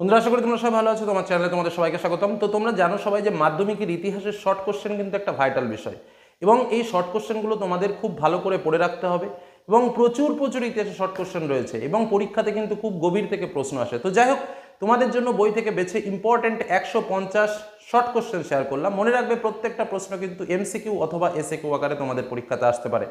বন্ধুরা, আশা করি তোমরা সবাই ভালো আছো, তোমার চ্যানেলে তোমাদের সবাইকে স্বাগতম। তো তোমরা জানো সবাই যে মাধ্যমিকের ইতিহাসের শর্ট কোশ্চেন কিন্তু একটা ভাইটাল বিষয়। এবং এই শর্ট কোশ্চেনগুলো তোমাদের খুব ভালো করে পড়ে রাখতে হবে এবং প্রচুর প্রচুর ইতিহাসে শর্ট কোশ্চেন রয়েছে এবং পরীক্ষাতে কিন্তু খুব গভীর থেকে প্রশ্ন আসে। তো যাই হোক, তোমাদের জন্য বই থেকে বেছে ইম্পর্টেন্ট একশো পঞ্চাশ শর্ট কোশ্চেন শেয়ার করলাম। মনে রাখবে প্রত্যেকটা প্রশ্ন কিন্তু এমসিকিউ অথবা এসএ কিউ আকারে তোমাদের পরীক্ষাতে আসতে পারে।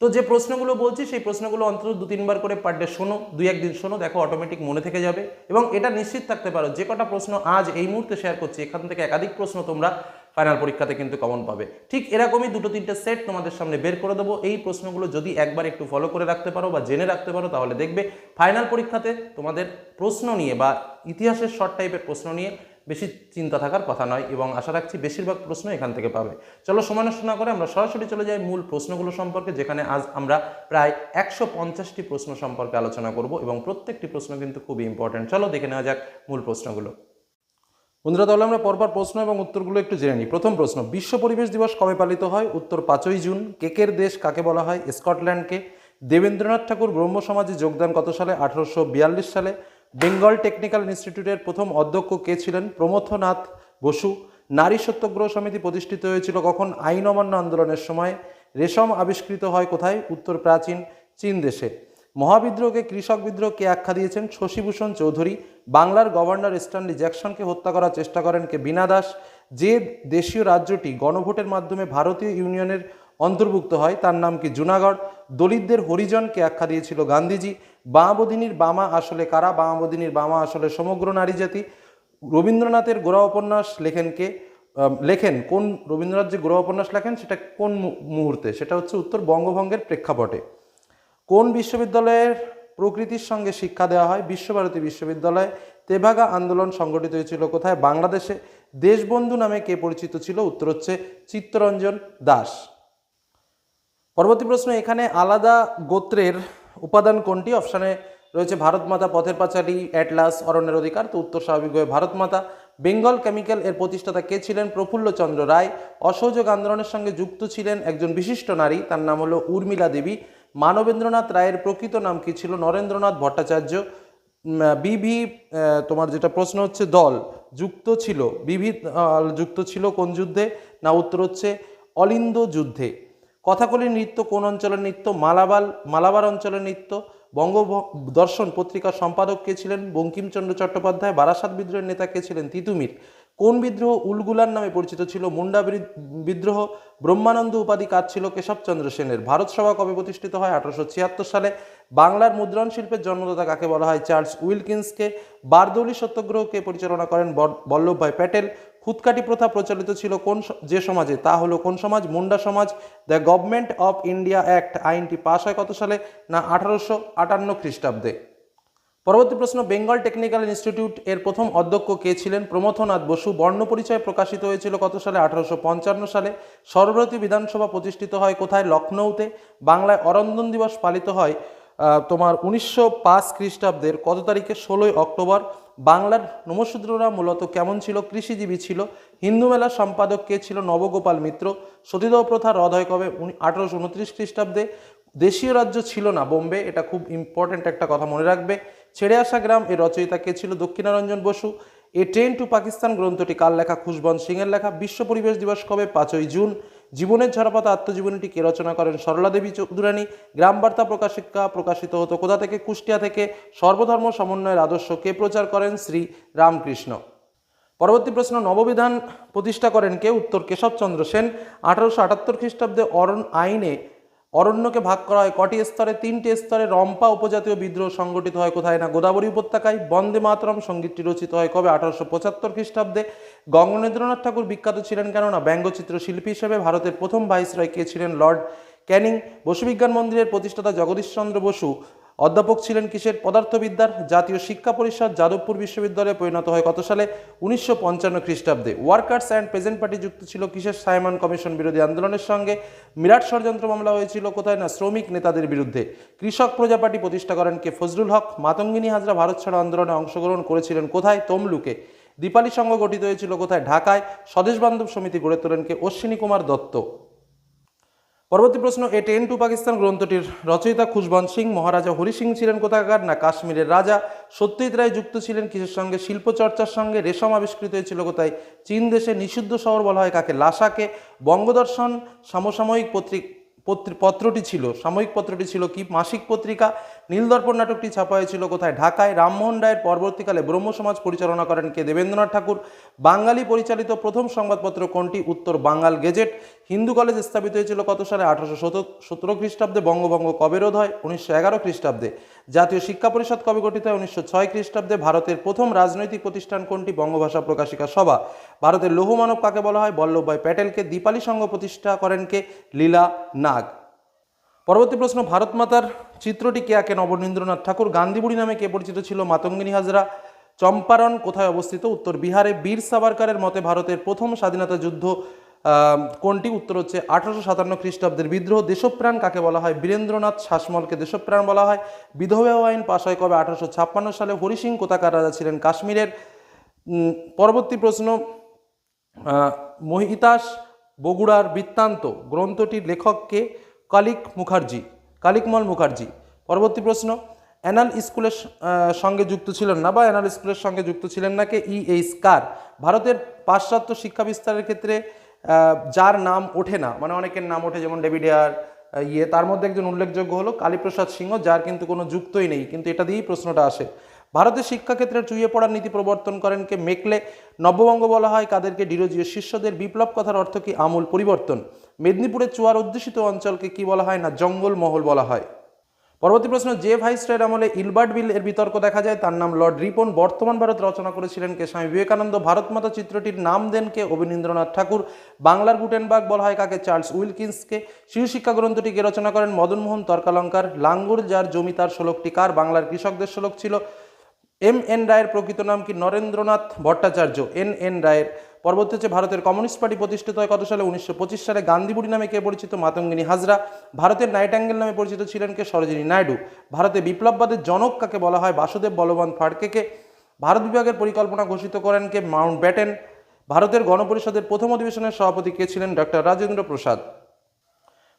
তো যে প্রশ্নগুলো বলছি, সেই প্রশ্নগুলো অন্তত দু তিনবার করে পার ডে শোনো, দুই একদিন শোনো, দেখো অটোমেটিক মনে থেকে যাবে এবং এটা নিশ্চিত থাকতে পারো, যে কটা প্রশ্ন আজ এই মুহূর্তে শেয়ার করছি, এখান থেকে একাধিক প্রশ্ন তোমরা ফাইনাল পরীক্ষাতে কিন্তু কমন পাবে। ঠিক এরকমই দুটো তিনটে সেট তোমাদের সামনে বের করে দেবো, এই প্রশ্নগুলো যদি একবার একটু ফলো করে রাখতে পারো বা জেনে রাখতে পারো, তাহলে দেখবে ফাইনাল পরীক্ষাতে তোমাদের প্রশ্ন নিয়ে বা ইতিহাসের শর্ট টাইপের প্রশ্ন নিয়ে বেশি চিন্তা থাকার কথা নয় এবং আশা রাখছি বেশিরভাগ প্রশ্ন এখান থেকে পাবে। চলো সময় না করে আমরা সরাসরি চলে যাই মূল প্রশ্নগুলো সম্পর্কে, যেখানে আজ আমরা প্রায় একশো পঞ্চাশটি প্রশ্ন সম্পর্কে আলোচনা করব এবং প্রত্যেকটি প্রশ্ন কিন্তু খুবই ইম্পর্টেন্ট চলো দেখে নেওয়া যাক মূল প্রশ্নগুলো। বন্ধুরা, তাহলে আমরা পরপর প্রশ্ন এবং উত্তরগুলো একটু জেনে নিই। প্রথম প্রশ্ন, বিশ্ব পরিবেশ দিবস কবে পালিত হয়? উত্তর, পাঁচই জুন। কেকের দেশ কাকে বলা হয়? স্কটল্যান্ডকে। দেবেন্দ্রনাথ ঠাকুর ব্রহ্ম সমাজে যোগদান কত সালে? আঠারোশো বিয়াল্লিশ সালে। বেঙ্গল টেকনিক্যাল ইনস্টিটিউটের প্রথম অধ্যক্ষ কে ছিলেন? প্রমথনাথ বসু। নারী সত্যগ্রহ সমিতি প্রতিষ্ঠিত হয়েছিল কখন? আইন অমান্য আন্দোলনের সময়। রেশম আবিষ্কৃত হয় কোথায়? উত্তর প্রাচীন চীন দেশে। মহাবিদ্রোহকে কৃষক বিদ্রোহ কে আখ্যা দিয়েছেন? শশীভূষণ চৌধুরী। বাংলার গভর্নর স্ট্যানলি জ্যাকসনকে হত্যা করার চেষ্টা করেন কে বিনা দাস। যে দেশীয় রাজ্যটি গণভোটের মাধ্যমে ভারতীয় ইউনিয়নের অন্তর্ভুক্ত হয়। তার নাম কি জুনাগড়? দলিতদের হরিজনকে আখ্যা দিয়েছিল গান্ধীজি। বামাবদিনীর বামা আসলে কারা? বামাবদিনীর বামা আসলে সমগ্র নারী জাতি। রবীন্দ্রনাথের গোড়া উপন্যাস লেখেন কে? লেখেন। কোন রবীন্দ্রনাথ যে গোড়া উপন্যাস লেখেন, সেটা কোন মুহূর্তে? সেটা হচ্ছে উত্তর বঙ্গভঙ্গের প্রেক্ষাপটে। কোন বিশ্ববিদ্যালয়ের প্রকৃতির সঙ্গে শিক্ষা দেওয়া হয়? বিশ্বভারতী বিশ্ববিদ্যালয়ে। তেভাগা আন্দোলন সংগঠিত হয়েছিল কোথায়? বাংলাদেশে। দেশবন্ধু নামে কে পরিচিত ছিল? উত্তর হচ্ছে চিত্তরঞ্জন দাস। পরবর্তী প্রশ্ন, এখানে আলাদা গোত্রের উপাদান কোনটি? অপশানে রয়েছে ভারত মাতা, পথের পাঁচালী, অ্যাটলাস, অরণ্যের অধিকার, তো উত্তর স্বাভাবিকভাবে ভারত মাতা। বেঙ্গল কেমিক্যাল এর প্রতিষ্ঠাতা কে ছিলেন? প্রফুল্লচন্দ্র রায়। অসহযোগ আন্দোলনের সঙ্গে যুক্ত ছিলেন একজন বিশিষ্ট নারী, তার নাম হলো উর্মিলা দেবী। মানবেন্দ্রনাথ রায়ের প্রকৃত নাম কি ছিল? নরেন্দ্রনাথ ভট্টাচার্য। বিভি তোমার যেটা প্রশ্ন হচ্ছে, দল। যুক্ত ছিল। বিভি যুক্ত ছিল কোন যুদ্ধে? না, উত্তর হচ্ছে অলিন্দ যুদ্ধে। কথাকলি নৃত্য, কোন অঞ্চলের নৃত্য, মালাবাল, মালাবার অঞ্চলের নৃত্য বঙ্গ দর্শন পত্রিকার সম্পাদক কে ছিলেন? বঙ্কিমচন্দ্র চট্টোপাধ্যায়, বারাসাত বিদ্রোহের নেতা কে ছিলেন? তিতুমির। কোন বিদ্রোহ? উলগুলার নামে পরিচিত ছিল। মুন্ডা বিদ্রোহ, ব্রহ্মানন্দ উপাধি কাজ ছিল কেশবচন্দ্র সেনের। ভারত সভা কবে প্রতিষ্ঠিত হয়? আঠারোশো ছিয়াত্তর সালে। বাংলার মুদ্রণ শিল্পের জন্মদাতা কাকে বলা হয়? চার্লস উইলকিন্সকে। বারদৌলি সত্যাগ্রহকে পরিচালনা করেন বল্লভভাই প্যাটেল। খুদকাটি প্রথা প্রচলিত ছিল কোন যে সমাজে? তা হলো কোন সমাজ? মুন্ডা সমাজ। The government of India act, আইনটি পাশ হয় কত সালে? না, আঠারোশো আটান্ন খ্রিস্টাব্দে। পরবর্তী প্রশ্ন, বেঙ্গল টেকনিক্যাল ইনস্টিটিউট এর প্রথম অধ্যক্ষ কে ছিলেন? প্রমথনাথ বসু। বর্ণপরিচয় প্রকাশিত হয়েছিল কত সালে? আঠারোশো পঞ্চান্ন সালে। সর্বভারতীয় বিধানসভা প্রতিষ্ঠিত হয় কোথায়? লখনৌতে বাংলায় অরন্দন দিবস পালিত হয় তোমার উনিশশো পাঁচ খ্রিস্টাব্দের কত তারিখে? ষোলোই অক্টোবর। বাংলার নমশূদ্ররা মূলত কেমন ছিল? কৃষিজীবী ছিল। হিন্দু মেলার সম্পাদক কে ছিল? নবগোপাল মিত্র। সতীদাহ প্রথা রদ হয় কবে? আঠারোশো উনত্রিশ খ্রিস্টাব্দে। দেশীয় রাজ্য ছিল না বোম্বে। এটা খুব ইম্পর্ট্যান্ট একটা কথা মনে রাখবে। ছেড়ে আসা গ্রাম এর রচয়িতা কে ছিল? Dakshinaranjan Basu. A train to Pakistan গ্রন্থটি কার লেখা? খুশবন্ত সিংয়ের লেখা। বিশ্ব পরিবেশ দিবস কবে? পাঁচই জুন। জীবনের ঝরাপাতা আত্মজীবনীটি কে রচনা করেন সরলা দেবী চৌধুরানী? গ্রাম বার্তা প্রকাশিকা প্রকাশিত হতো কোথা থেকে? কুষ্টিয়া থেকে। সর্বধর্ম সমন্বয়ের আদর্শ কে প্রচার করেন? শ্রী রামকৃষ্ণ। পরবর্তী প্রশ্ন, নববিধান প্রতিষ্ঠা করেন কে? উত্তর কেশবচন্দ্র সেন। আঠারোশো আটাত্তর খ্রিস্টাব্দে অরণ আইনে অরণ্যকে ভাগ করা হয় কটি স্তরে? তিনটি স্তরে রম্পা উপজাতীয় বিদ্রোহ সংগঠিত হয় কোথায় না? গোদাবরী উপত্যকায়। বন্দে মাতরম সঙ্গীতটি রচিত হয় কবে? আঠারোশো পঁচাত্তর খ্রিস্টাব্দে। গঙ্গনেন্দ্রনাথ ঠাকুর বিখ্যাত ছিলেন কেননা ব্যঙ্গচিত্র শিল্পী হিসেবে ভারতের প্রথম ভাইসরয় কে ছিলেন লর্ড ক্যানিং। বসুবিজ্ঞান মন্দিরের প্রতিষ্ঠাতা জগদীশচন্দ্র বসু অধ্যাপক ছিলেন কিসের পদার্থবিদ্যার জাতীয় শিক্ষা পরিষদ যাদবপুর বিশ্ববিদ্যালয়ে পরিণত হয় কত সালে? উনিশশো পঞ্চান্ন খ্রিস্টাব্দে। ওয়ার্কার্স অ্যান্ড প্রেজেন্ট পার্টি যুক্ত ছিল কিসের সাইমন কমিশন বিরোধী আন্দোলনের সঙ্গে? মিরাট ষড়যন্ত্র মামলা হয়েছিল কোথায় না শ্রমিক নেতাদের বিরুদ্ধে? কৃষক প্রজা পার্টি প্রতিষ্ঠা করেন কে ফজলুল হক? মাতঙ্গিনী হাজরা ভারত ছাড়ো আন্দোলনে অংশগ্রহণ করেছিলেন কোথায়? তমলুকে। দীপালি সংঘ গঠিত হয়েছিল কোথায়? ঢাকায়। স্বদেশ বান্ধব সমিতি গড়ে তোলেন কে? অশ্বিনী কুমার দত্ত। পরবর্তী প্রশ্ন, এ টেন টু পাকিস্তান গ্রন্থটির রচয়িতা খুশবন্ত সিং, মহারাজা হরি সিং ছিলেন কোথাকার না কাশ্মীরের রাজা? সত্যজিৎ রায় যুক্ত ছিলেন কিসের সঙ্গে? শিল্প চর্চার সঙ্গে? রেশম আবিষ্কৃত হয়েছিল কোথায়? চীন দেশে নিষিদ্ধ শহর বলা হয় কাকে? লাসাকে। বঙ্গদর্শন সমসাময়িক পত্রিক পত্রটি ছিল। সাময়িক পত্রটি ছিল কি? মাসিক পত্রিকা। নীলদর্পণ নাটকটি ছাপা হয়েছিল কোথায়? ঢাকায়। রামমোহন রায়ের পরবর্তীকালে ব্রহ্ম সমাজ পরিচালনা করেন কে? দেবেন্দ্রনাথ ঠাকুর। বাঙালি পরিচালিত প্রথম সংবাদপত্র কোনটি? উত্তর বাঙ্গাল গেজেট। হিন্দু কলেজ স্থাপিত হয়েছিল কত সালে? আঠারোশো সতেরো খ্রিস্টাব্দে। বঙ্গভঙ্গ কবে রোধ হয়? উনিশশো এগারো খ্রিস্টাব্দে। জাতীয় শিক্ষা পরিষদ কবে গঠিত হয়? উনিশশো ছয় খ্রিস্টাব্দে। ভারতের প্রথম রাজনৈতিক প্রতিষ্ঠান কোনটি? বঙ্গভাষা প্রকাশিকা সভা। ভারতের লৌহমানব কাকে বলা হয়? বল্লভভাই প্যাটেলকে। দীপালি সংঘ প্রতিষ্ঠা করেন কে? লীলা নাগ। পরবর্তী প্রশ্ন, ভারত মাতার চিত্রটি কে আঁকেন? অবনীন্দ্রনাথ ঠাকুর। গান্ধীবুড়ি নামে কে পরিচিত ছিল? মাতঙ্গিনী হাজরা। চম্পারণ কোথায় অবস্থিত? উত্তর বিহারে। বীর সাবারকারের মতে ভারতের প্রথম স্বাধীনতা যুদ্ধ কোনটি? উত্তর হচ্ছে আঠারোশো সাতান্ন খ্রিস্টাব্দের বিদ্রোহ। দেশপ্রাণ কাকে বলা হয়? বীরেন্দ্রনাথ শাসমলকে দেশপ্রাণ বলা হয়। বিধবা আইন পাশ হয় কবে? আঠারোশো ছাপ্পান্ন সালে হরি সিং কোথাকার রাজা ছিলেন? কাশ্মীরের। পরবর্তী প্রশ্ন মহিতাস বগুড়ার বৃত্তান্ত। গ্রন্থটির লেখককে কালিক মুখার্জি, কালিকমল মুখার্জি। পরবর্তী প্রশ্ন অ্যানাল স্কুলের সঙ্গে যুক্ত ছিলেন না বা অ্যানাল স্কুলের সঙ্গে যুক্ত ছিলেন না কে ই এইচ কার? ভারতের পাশ্চাত্য শিক্ষা বিস্তারের ক্ষেত্রে যার নাম ওঠে না মানে অনেকের নাম ওঠে, যেমন ডেভিড এয়ার ইয়ে তার মধ্যে একজন উল্লেখযোগ্য হলো কালীপ্রসাদ সিংহ, যার কিন্তু কোনো যুক্তই নেই, কিন্তু এটা দিয়েই প্রশ্নটা আসে। ভারতের শিক্ষাক্ষেত্রে চুইয়ে পড়ার নীতি প্রবর্তন করেন কে মেকলে, নব্যবঙ্গ বলা হয় কাদেরকে ডিরোজীয় শিষ্যদের বিপ্লব কথার অর্থ কি আমূল পরিবর্তন? মেদিনীপুরের চুয়ার অধ্যুষিত অঞ্চলকে কি বলা হয় না জঙ্গল মহল বলা হয়। পরবর্তী প্রশ্ন, যে ভাইসরয়ের আমলে ইলবার্ট বিল এর বিতর্ক দেখা যায়, তার নাম লর্ড রিপন বর্তমান ভারত রচনা করেছিলেন কে? স্বামী বিবেকানন্দ ভারত মাতা চিত্রটির নাম দেন কে? অবনীন্দ্রনাথ ঠাকুর। বাংলার গুটেনবাগ বলা হয় কাকে? চার্লস উইলকিন্সকে শিশু শিক্ষা গ্রন্থটি কে রচনা করেন? মদনমোহন তর্কালঙ্কার। লাঙ্গুর যার জমি তার শ্লোকটি কার? বাংলার কৃষকদের শ্লোক ছিল। এম এন রায়ের প্রকৃত নাম কি? নরেন্দ্রনাথ ভট্টাচার্য। এন এন রায়ের পরবর্তী হচ্ছে ভারতের কমিউনিস্ট পার্টি প্রতিষ্ঠিত হয় কত সালে? উনিশশো পঁচিশ সালে গান্ধীবুড়ি নামে কে পরিচিত? মাতঙ্গিনী হাজরা। ভারতের নাইটাঙ্গেল নামে পরিচিত ছিলেন কে? সরোজিনী নাইডু। ভারতে বিপ্লববাদের জনক কাকে বলা হয়? বাসুদেব বলবন্ত ফাড়কেকে ভারত বিভাগের পরিকল্পনা ঘোষিত করেন কে? Mount Batten. ভারতের গণপরিষদের প্রথম অধিবেশনের সভাপতি কে ছিলেন? ডক্টর রাজেন্দ্র প্রসাদ।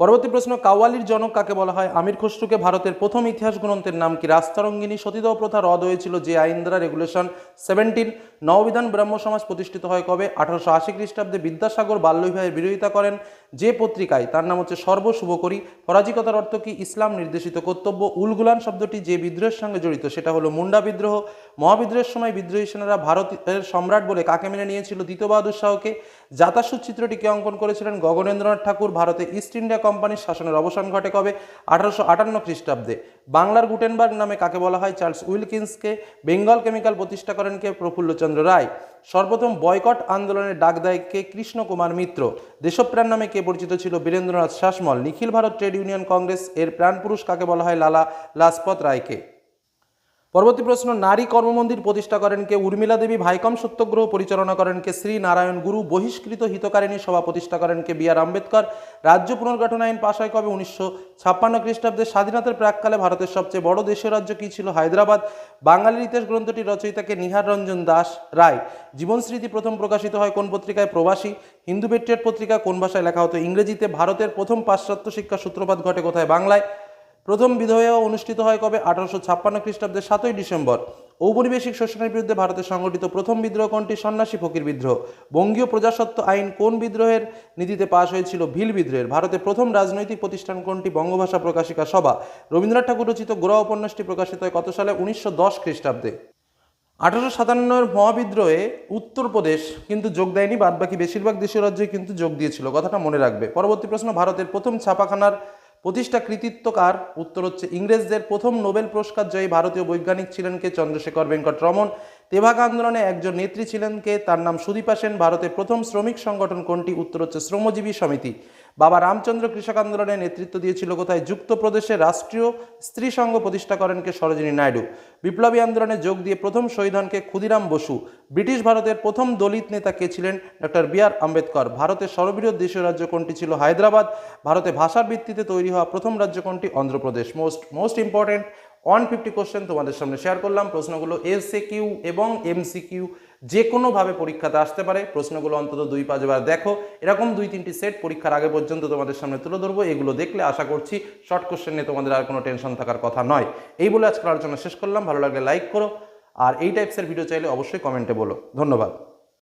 পরবর্তী প্রশ্ন, কাওয়ালির জনক কাকে বলা হয়? আমির খসরুকে ভারতের প্রথম ইতিহাস গ্রন্থের নাম কি? রাস্তারঙ্গিনী সতীদাহ প্রথা রদ হয়েছিল যে আইন দ্বারা রেগুলেশন সেভেন্টিন নববিধান ব্রাহ্ম সমাজ প্রতিষ্ঠিত হয় কবে? আঠারোশো আশি খ্রিস্টাব্দে বিদ্যাসাগর বাল্যবিবাহের বিরোধিতা করেন যে পত্রিকায়, তার নাম হচ্ছে সর্বশুভকরী পরাজিকতার অর্থ কি? ইসলাম নির্দেশিত কর্তব্য। উলগুলান শব্দটি যে বিদ্রোহের সঙ্গে জড়িত, সেটা হলো মুন্ডা বিদ্রোহ। মহাবিদ্রোহের সময় বিদ্রোহী সেনারা ভারতের সম্রাট বলে কাকে মেনে নিয়েছিল? দ্বিতীয় বাহাদুর শাহকে জাতাসুদ চিত্রটিকে অঙ্কন করেছিলেন গগনেন্দ্রনাথ ঠাকুর, ভারতে ইস্ট ইন্ডিয়া কোম্পানির শাসনের অবসান ঘটে কবে? আঠারোশো আটান্ন খ্রিস্টাব্দে। বাংলার গুটেনবার্গ নামে কাকে বলা হয়? চার্লস উইলকিন্সকে। বেঙ্গল কেমিক্যাল প্রতিষ্ঠা করেন কে? প্রফুল্লচন্দ্র রায়। সর্বপ্রথম বয়কট আন্দোলনের ডাক দেয় কে? কৃষ্ণ কুমার মিত্র। দেশপ্রাণ নামে কে পরিচিত ছিল? Birendranath Sasmal. Nikhil Bharat trade union congress এর প্রাণপুরুষ কাকে বলা হয়? লালা লাজপত রায়কে। পরবর্তী প্রশ্ন, নারী কর্মমন্দির প্রতিষ্ঠা করেন কে উর্মিলা দেবী, ভাইকম সত্যগ্রহ পরিচালনা করেন কে শ্রী নারায়ণ গুরু, বহিষ্কৃত হিতকারিণী সভা প্রতিষ্ঠা করেন কে বি আর আম্বেদকর, রাজ্য পুনর্গঠন আইন পাশ হয় কবে, উনিশশো ছাপ্পান্ন খ্রিস্টাব্দে, স্বাধীনতার প্রাককালে ভারতের সবচেয়ে বড় দেশীয় রাজ্য কী ছিল, হায়দ্রাবাদ? বাঙালির ইতিহাস গ্রন্থটির রচয়িতাকে নিহার রঞ্জন দাস রায়। জীবনস্মৃতি প্রথম প্রকাশিত হয় কোন পত্রিকায়, প্রবাসী? হিন্দু পেট্রিয়ট পত্রিকা কোন ভাষায় লেখা হতো, ইংরেজিতে ভারতের প্রথম পাশ্চাত্য শিক্ষা সূত্রপাত ঘটে কোথায়, বাংলায়? প্রথম বিধবা অনুষ্ঠিত হয় কবে? আঠারোশো ছাপ্পান্ন খ্রিস্টাব্দের সাতই ডিসেম্বর। ঔপনিবেশিক শোষণের বিরুদ্ধে ভারতে সংগঠিত প্রথম বিদ্রোহ কোনটি? সন্ন্যাসী ফকির বিদ্রোহ। বঙ্গীয় প্রজাসত্ব আইন কোন বিদ্রোহের নীতিতে পাশ হয়েছিল? ভিল বিদ্রোহের। ভারতে প্রথম রাজনৈতিক প্রতিষ্ঠান কোনটি? বঙ্গভাষা প্রকাশিকা সভা। রবীন্দ্রনাথ ঠাকুর রচিত গোড়া উপন্যাসটি প্রকাশিত হয় কত সালে? উনিশশো দশ খ্রিস্টাব্দে। আঠারোশো সাতান্নর মহাবিদ্রোহে উত্তরপ্রদেশ কিন্তু যোগ দেয়নি, বাদবাকি বেশিরভাগ দেশীয় রাজ্যই কিন্তু যোগ দিয়েছিল। কথাটা মনে রাখবে। পরবর্তী প্রশ্ন, ভারতের প্রথম ছাপাখানার প্রতিষ্ঠা কৃতিত্ব কার উত্তর হচ্ছে ইংরেজদের প্রথম নোবেল পুরস্কার জয়ী ভারতীয় বৈজ্ঞানিক ছিলেন কে চন্দ্রশেখর ভেঙ্কট রমন। তেভাগ আন্দোলনে একজন নেত্রী ছিলেন কে, তার নাম সুদীপা সেন। ভারতের প্রথম শ্রমিক সংগঠন কোনটি? উত্তর হচ্ছে শ্রমজীবী সমিতি। বাবা রামচন্দ্র কৃষক আন্দোলনের নেতৃত্ব দিয়েছিল কোথায়? যুক্ত প্রদেশে রাষ্ট্রীয় স্ত্রী সংঘ প্রতিষ্ঠা করেন কে সরোজিনী নাইডু। বিপ্লবী আন্দোলনে যোগ দিয়ে প্রথম শহীদ হন কে ক্ষুদিরাম বসু। ব্রিটিশ ভারতের প্রথম দলিত নেতা কে ছিলেন ডক্টর বি আর আম্বেদকর। ভারতের সর্ববৃহৎ দেশীয় রাজ্য কোনটি ছিল? হায়দ্রাবাদ। ভারতে ভাষার ভিত্তিতে তৈরি হওয়া প্রথম রাজ্য কোনটি? Andhra Pradesh. Most most important one fifty question তোমাদের সামনে শেয়ার করলাম। প্রশ্নগুলো এসএ কিউ এবং এমসি কিউ যে কোনোভাবে পরীক্ষাতে আসতে পারে। প্রশ্নগুলো অন্তত দুই পাঁচবার দেখো। এরকম দুই তিনটি সেট পরীক্ষার আগে পর্যন্ত তোমাদের সামনে তুলে ধরবো। এগুলো দেখলে আশা করছি শর্ট কোশ্চেন নিয়ে তোমাদের আর কোনো টেনশন থাকার কথা নয়। এই বলে আজকের আলোচনা শেষ করলাম। ভালো লাগলে লাইক করো। আর এই টাইপসের ভিডিও চাইলে অবশ্যই কমেন্টে বলো। ধন্যবাদ।